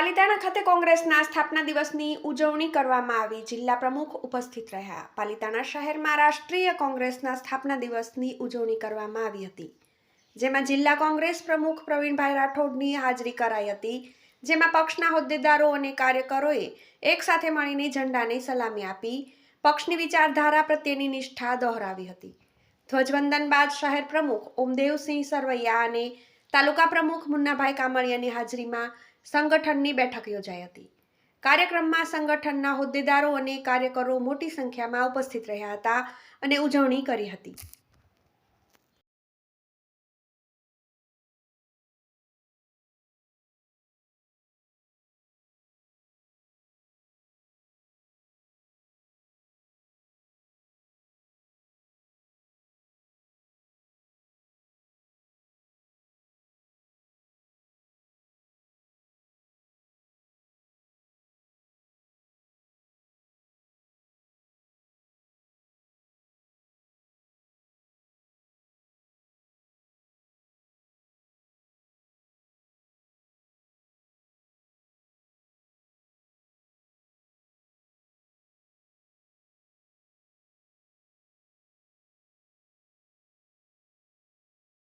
પાલિતાણા ખાતે કોંગ્રેસના સ્થાપના દિવસની ઉજવણી કરવામાં આવી. જિલ્લા પ્રમુખ ઉપસ્થિત રહ્યા. પાલિતાણા શહેરમાં રાષ્ટ્રીય કોંગ્રેસના સ્થાપના દિવસની ઉજવણી કરવામાં આવી હતી. જેમાં જિલ્લા કોંગ્રેસ પ્રમુખ પ્રવીણભાઈ રાઠોડની હાજરી કરાઈ હતી. જેમાં પક્ષના હોદ્દેદારો અને કાર્યકરોએ એક સાથે મળીને ઝંડાને સલામી આપી, પક્ષની વિચારધારા પ્રત્યેની નિષ્ઠા દોહરાવી હતી. ધ્વજવંદન બાદ શહેર પ્રમુખ ઓમદેવસિંહ સરવૈયા અને તાલુકા પ્રમુખ મુન્નાભાઈ કામળિયાની હાજરીમાં સંગઠનની બેઠક યોજાઈ હતી. કાર્યક્રમમાં સંગઠનના હોદ્દેદારો અને કાર્યકરો મોટી સંખ્યામાં ઉપસ્થિત રહ્યા હતા અને ઉજવણી કરી હતી.